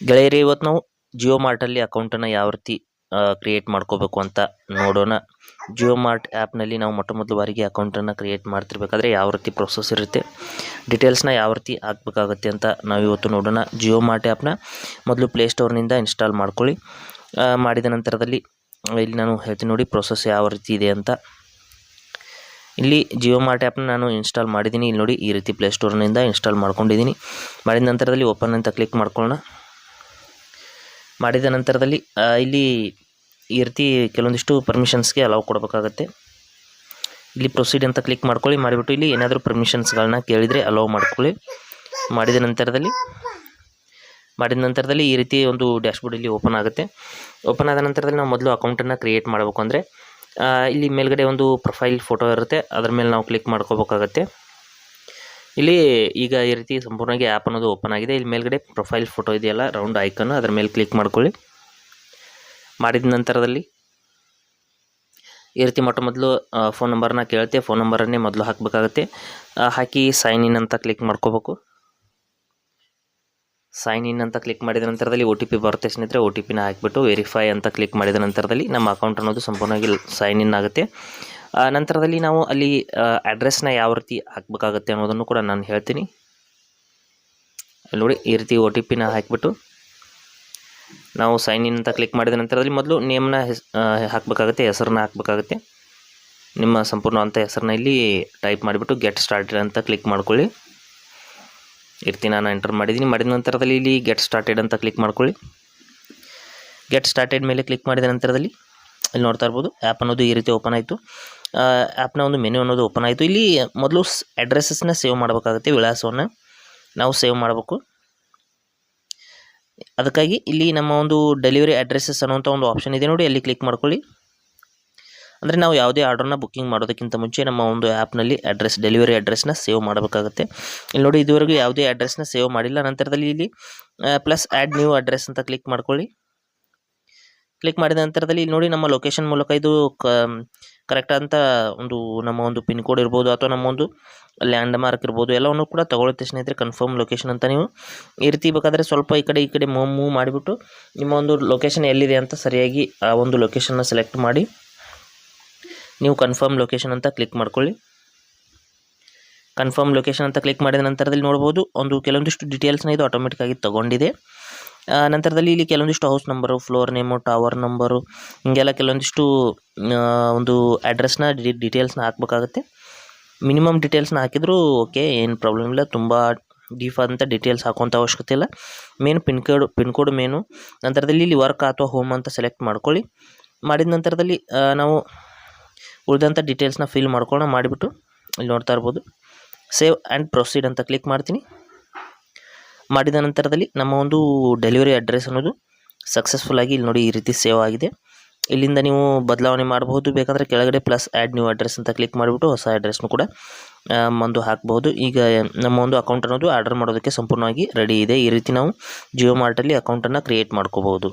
ಗೆಳೆಯರೇ ಇವತ್ತು ನಾವು ಜಿಯೋ ಮಾರ್ಟಲ್ಲಿ ಅಕೌಂಟನ್ನು ಯಾವ ರೀತಿ ಕ್ರಿಯೇಟ್ ಮಾಡ್ಕೋಬೇಕು ಅಂತ ನೋಡೋಣ. ಜಿಯೋ ಮಾರ್ಟ್ ಆ್ಯಪ್ನಲ್ಲಿ ನಾವು ಮೊಟ್ಟ ಮೊದಲು ಬಾರಿಗೆ ಅಕೌಂಟನ್ನು ಕ್ರಿಯೇಟ್ ಮಾಡ್ತಿರ್ಬೇಕಾದ್ರೆ ಯಾವ ರೀತಿ ಪ್ರೊಸೆಸ್ ಇರುತ್ತೆ ಡೀಟೇಲ್ಸ್ನ ಯಾವ ರೀತಿ ಹಾಕ್ಬೇಕಾಗತ್ತೆ ಅಂತ ನಾವು ಇವತ್ತು ನೋಡೋಣ. ಜಿಯೋ ಮಾರ್ಟ್ ಆ್ಯಪ್ನ ಮೊದಲು ಪ್ಲೇಸ್ಟೋರ್ನಿಂದ ಇನ್ಸ್ಟಾಲ್ ಮಾಡ್ಕೊಳ್ಳಿ. ಮಾಡಿದ ನಂತರದಲ್ಲಿ, ಇಲ್ಲಿ ನಾನು ಹೇಳ್ತೀನಿ ನೋಡಿ ಪ್ರೊಸೆಸ್ ಯಾವ ರೀತಿ ಇದೆ ಅಂತ. ಇಲ್ಲಿ ಜಿಯೋ ಮಾರ್ಟ್ ಆ್ಯಪ್ನ ನಾನು ಇನ್ಸ್ಟಾಲ್ ಮಾಡಿದ್ದೀನಿ. ಇಲ್ಲಿ ನೋಡಿ ಈ ರೀತಿ ಪ್ಲೇಸ್ಟೋರ್ನಿಂದ ಇನ್ಸ್ಟಾಲ್ ಮಾಡ್ಕೊಂಡಿದ್ದೀನಿ. ಮಾಡಿದ ನಂತರದಲ್ಲಿ ಓಪನ್ ಅಂತ ಕ್ಲಿಕ್ ಮಾಡ್ಕೊಳ್ಳೋಣ. ಮಾಡಿದ ನಂತರದಲ್ಲಿ ಇಲ್ಲಿ ಈ ರೀತಿ ಕೆಲವೊಂದಿಷ್ಟು ಪರ್ಮಿಷನ್ಸ್ಗೆ ಅಲೌ ಕೊಡಬೇಕಾಗತ್ತೆ. ಇಲ್ಲಿ ಪ್ರೊಸೀಡ್ ಅಂತ ಕ್ಲಿಕ್ ಮಾಡ್ಕೊಳ್ಳಿ, ಮಾಡಿಬಿಟ್ಟು ಇಲ್ಲಿ ಏನಾದರೂ ಪರ್ಮಿಷನ್ಸ್ಗಳನ್ನ ಕೇಳಿದರೆ ಅಲೌ ಮಾಡ್ಕೊಳ್ಳಿ. ಮಾಡಿದ ನಂತರದಲ್ಲಿ ಮಾಡಿದ ನಂತರದಲ್ಲಿ ಈ ರೀತಿ ಒಂದು ಡ್ಯಾಶ್ಬೋರ್ಡ್ ಇಲ್ಲಿ ಓಪನ್ ಆಗುತ್ತೆ. ಓಪನ್ ಆದ ನಂತರದಲ್ಲಿ ನಾವು ಮೊದಲು ಅಕೌಂಟನ್ನು ಕ್ರಿಯೇಟ್ ಮಾಡಬೇಕು ಅಂದರೆ ಇಲ್ಲಿ ಮೇಲ್ಗಡೆ ಒಂದು ಪ್ರೊಫೈಲ್ ಫೋಟೋ ಇರುತ್ತೆ, ಅದ್ರ ಮೇಲೆ ನಾವು ಕ್ಲಿಕ್ ಮಾಡ್ಕೋಬೇಕಾಗತ್ತೆ. ಇಲ್ಲಿ ಈಗ ಈ ರೀತಿ ಸಂಪೂರ್ಣವಾಗಿ ಆ್ಯಪ್ ಅನ್ನೋದು ಓಪನ್ ಆಗಿದೆ. ಇಲ್ಲಿ ಮೇಲ್ಗಡೆ ಪ್ರೊಫೈಲ್ ಫೋಟೋ ಇದೆಯಲ್ಲ ರೌಂಡ್ ಐಕನ್ ಅದರ ಮೇಲೆ ಕ್ಲಿಕ್ ಮಾಡ್ಕೊಳ್ಳಿ. ಮಾಡಿದ ನಂತರದಲ್ಲಿ ಈ ರೀತಿ ಮೊಟ್ಟ ಮೊದಲು ಫೋನ್ ನಂಬರ್ನ ಕೇಳುತ್ತೆ. ಫೋನ್ ನಂಬರನ್ನೇ ಮೊದಲು ಹಾಕಬೇಕಾಗತ್ತೆ. ಹಾಕಿ ಸೈನ್ ಇನ್ ಅಂತ ಕ್ಲಿಕ್ ಮಾಡ್ಕೋಬೇಕು. ಸೈನ್ ಇನ್ ಅಂತ ಕ್ಲಿಕ್ ಮಾಡಿದ ನಂತರದಲ್ಲಿ ಒ ಟಿ ಪಿ ಬರುತ್ತೆ ಸ್ನೇಹಿತರೆ. ಒ ಟಿ ಪಿನ ಹಾಕಿಬಿಟ್ಟು ವೆರಿಫೈ ಅಂತ ಕ್ಲಿಕ್ ಮಾಡಿದ ನಂತರದಲ್ಲಿ ನಮ್ಮ ಅಕೌಂಟ್ ಅನ್ನೋದು ಸಂಪೂರ್ಣವಾಗಿ ಸೈನ್ ಇನ್ ಆಗುತ್ತೆ. ನಂತರದಲ್ಲಿ ನಾವು ಅಲ್ಲಿ ಅಡ್ರೆಸ್ನ ಯಾವ ರೀತಿ ಹಾಕಬೇಕಾಗತ್ತೆ ಅನ್ನೋದನ್ನು ಕೂಡ ನಾನು ಹೇಳ್ತೀನಿ. ನೋಡಿ, ಈ ರೀತಿ ಒ ಟಿ ಪಿನ ಹಾಕಿಬಿಟ್ಟು ನಾವು ಸೈನ್ ಇನ್ ಅಂತ ಕ್ಲಿಕ್ ಮಾಡಿದ ನಂತರದಲ್ಲಿ ಮೊದಲು ನೇಮ್ನ ಹೆಸ್ ಹಾಕಬೇಕಾಗುತ್ತೆ, ಹೆಸರನ್ನ ಹಾಕಬೇಕಾಗುತ್ತೆ. ನಿಮ್ಮ ಸಂಪೂರ್ಣವಂತ ಹೆಸರನ್ನ ಇಲ್ಲಿ ಟೈಪ್ ಮಾಡಿಬಿಟ್ಟು ಗೆಟ್ ಸ್ಟಾರ್ಟೆಡ್ ಅಂತ ಕ್ಲಿಕ್ ಮಾಡ್ಕೊಳ್ಳಿ. ಈ ರೀತಿ ನಾನು ಎಂಟರ್ ಮಾಡಿದ್ದೀನಿ. ಮಾಡಿದ ನಂತರದಲ್ಲಿ ಇಲ್ಲಿ ಗೆಟ್ ಸ್ಟಾರ್ಟೆಡ್ ಅಂತ ಕ್ಲಿಕ್ ಮಾಡ್ಕೊಳ್ಳಿ. ಗೆಟ್ ಸ್ಟಾರ್ಟೆಡ್ ಮೇಲೆ ಕ್ಲಿಕ್ ಮಾಡಿದ ನಂತರದಲ್ಲಿ ಇಲ್ಲಿ ನೋಡ್ತಾ ಇರ್ಬೋದು ಆ್ಯಪ್ ಅನ್ನೋದು ಈ ರೀತಿ ಓಪನ್ ಆಯಿತು. ಆ್ಯಪ್ನ ಒಂದು ಮೆನು ಅನ್ನೋದು ಓಪನ್ ಆಯಿತು. ಇಲ್ಲಿ ಮೊದಲು ಅಡ್ರೆಸ್ಸಸ್ನ ಸೇವ್ ಮಾಡಬೇಕಾಗುತ್ತೆ, ವಿಳಾಸವನ್ನು ನಾವು ಸೇವ್ ಮಾಡಬೇಕು. ಅದಕ್ಕಾಗಿ ಇಲ್ಲಿ ನಮ್ಮ ಒಂದು ಡೆಲಿವರಿ ಅಡ್ರೆಸ್ಸಸ್ ಅನ್ನೋಂಥ ಒಂದು ಆಪ್ಷನ್ ಇದೆ ನೋಡಿ, ಅಲ್ಲಿ ಕ್ಲಿಕ್ ಮಾಡ್ಕೊಳ್ಳಿ. ಅಂದರೆ ನಾವು ಯಾವುದೇ ಆರ್ಡರ್ನ ಬುಕ್ಕಿಂಗ್ ಮಾಡೋದಕ್ಕಿಂತ ಮುಂಚೆ ನಮ್ಮ ಒಂದು ಆ್ಯಪ್ನಲ್ಲಿ ಅಡ್ರೆಸ್ ಡೆಲಿವರಿ ಅಡ್ರೆಸ್ನ ಸೇವ್ ಮಾಡಬೇಕಾಗುತ್ತೆ. ಇಲ್ಲಿ ನೋಡಿ, ಇದುವರೆಗೂ ಯಾವುದೇ ಅಡ್ರೆಸ್ನ ಸೇವ್ ಮಾಡಿಲ್ಲ. ನಂತರದಲ್ಲಿ ಇಲ್ಲಿ ಪ್ಲಸ್ ಆ್ಯಡ್ ನ್ಯೂ ಅಡ್ರೆಸ್ ಅಂತ ಕ್ಲಿಕ್ ಮಾಡ್ಕೊಳ್ಳಿ. ಕ್ಲಿಕ್ ಮಾಡಿದ ನಂತರದಲ್ಲಿ ಇಲ್ಲಿ ನೋಡಿ, ನಮ್ಮ ಲೊಕೇಶನ್ ಮೂಲಕ ಇದು ಕರೆಕ್ಟ್ ಅಂತ ಒಂದು ನಮ್ಮ ಒಂದು ಪಿನ್ ಕೋಡ್ ಇರ್ಬೋದು ಅಥವಾ ನಮ್ಮ ಒಂದು ಲ್ಯಾಂಡ್ ಮಾರ್ಕ್ ಇರ್ಬೋದು, ಎಲ್ಲವನ್ನು ಕೂಡ ತಗೊಳುತ್ತೆ ಸ್ನೇಹಿತರೆ. ಕನ್ಫರ್ಮ್ ಲೊಕೇಶನ್ ಅಂತ ನೀವು ಈ ರೀತಿ ಬೇಕಾದರೆ ಸ್ವಲ್ಪ ಈ ಕಡೆ ಈ ಕಡೆ ಮೂವ್ ಮೂವ್ ಮಾಡಿಬಿಟ್ಟು ನಿಮ್ಮ ಒಂದು ಲೊಕೇಶನ್ ಎಲ್ಲಿದೆ ಅಂತ ಸರಿಯಾಗಿ ಆ ಒಂದು ಲೊಕೇಶನ್ನ ಸೆಲೆಕ್ಟ್ ಮಾಡಿ ನೀವು ಕನ್ಫರ್ಮ್ ಲೊಕೇಶನ್ ಅಂತ ಕ್ಲಿಕ್ ಮಾಡ್ಕೊಳ್ಳಿ. ಕನ್ಫರ್ಮ್ ಲೊಕೇಶನ್ ಅಂತ ಕ್ಲಿಕ್ ಮಾಡಿದ ನಂತರದಲ್ಲಿ ನೋಡ್ಬೋದು, ಒಂದು ಕೆಲವೊಂದಿಷ್ಟು ಡೀಟೇಲ್ಸ್ನ ಇದು ಆಟೋಮೆಟಿಕ್ಕಾಗಿ ತೊಗೊಂಡಿದೆ. ನಂತರದಲ್ಲಿ ಇಲ್ಲಿ ಕೆಲವೊಂದಿಷ್ಟು house number floor name tower number ಹಿಂಗೆಲ್ಲ ಕೆಲವೊಂದಿಷ್ಟು ಒಂದು ಅಡ್ರೆಸ್ನ ಡೀಟೇಲ್ಸ್ನ ಹಾಕಬೇಕಾಗುತ್ತೆ. ಮಿನಿಮಮ್ ಡೀಟೇಲ್ಸ್ನ ಹಾಕಿದರೂ ಓಕೆ ಏನು ಪ್ರಾಬ್ಲಮ್ ಇಲ್ಲ. ತುಂಬ ಡೀಫ್ ಆದಂಥ ಡೀಟೇಲ್ಸ್ ಹಾಕುವಂಥ ಅವಶ್ಯಕತೆ ಇಲ್ಲ. Main pin code pin code main ನಂತರದಲ್ಲಿ ಇಲ್ಲಿ ವರ್ಕ್ ಅಥವಾ ಹೋಮ್ ಅಂತ ಸೆಲೆಕ್ಟ್ ಮಾಡ್ಕೊಳ್ಳಿ. ಮಾಡಿದ ನಂತರದಲ್ಲಿ ನಾವು ಉಳಿದಂಥ ಡೀಟೇಲ್ಸ್ನ ಫಿಲ್ ಮಾಡ್ಕೊಳ್ಳೋಣ. ಮಾಡಿಬಿಟ್ಟು ಇಲ್ಲಿ ನೋಡ್ತಾ ಇರ್ಬೋದು. ಸೇವ್ ಆ್ಯಂಡ್ ಪ್ರೊಸೀಡ್ ಅಂತ ಕ್ಲಿಕ್ ಮಾಡ್ತೀನಿ. ಮಾಡಿದ ನಂತರದಲ್ಲಿ ನಮ್ಮ ಒಂದು ಡೆಲಿವರಿ ಅಡ್ರೆಸ್ ಅನ್ನೋದು ಸಕ್ಸಸ್ಫುಲ್ ಆಗಿ ಇಲ್ಲಿ ನೋಡಿ ಈ ರೀತಿ ಸೇವ್ ಆಗಿದೆ. ಇಲ್ಲಿಂದ ನೀವು ಬದಲಾವಣೆ ಮಾಡಬಹುದು, ಬೇಕಾದರೆ ಕೆಳಗಡೆ ಪ್ಲಸ್ ಆ್ಯಡ್ ನ್ಯೂ ಅಡ್ರೆಸ್ ಅಂತ ಕ್ಲಿಕ್ ಮಾಡಿಬಿಟ್ಟು ಹೊಸ ಅಡ್ರೆಸ್ನು ಕೂಡ ಮಂದು ಒಂದು ಹಾಕಬಹುದು. ಈಗ ನಮ್ಮ ಒಂದು ಅಕೌಂಟ್ ಅನ್ನೋದು ಆರ್ಡರ್ ಮಾಡೋದಕ್ಕೆ ಸಂಪೂರ್ಣವಾಗಿ ರೆಡಿ ಇದೆ. ಈ ರೀತಿ ನಾವು ಜಿಯೋ ಮಾರ್ಟಲ್ಲಿ ಅಕೌಂಟನ್ನು ಕ್ರಿಯೇಟ್ ಮಾಡ್ಕೋಬಹುದು.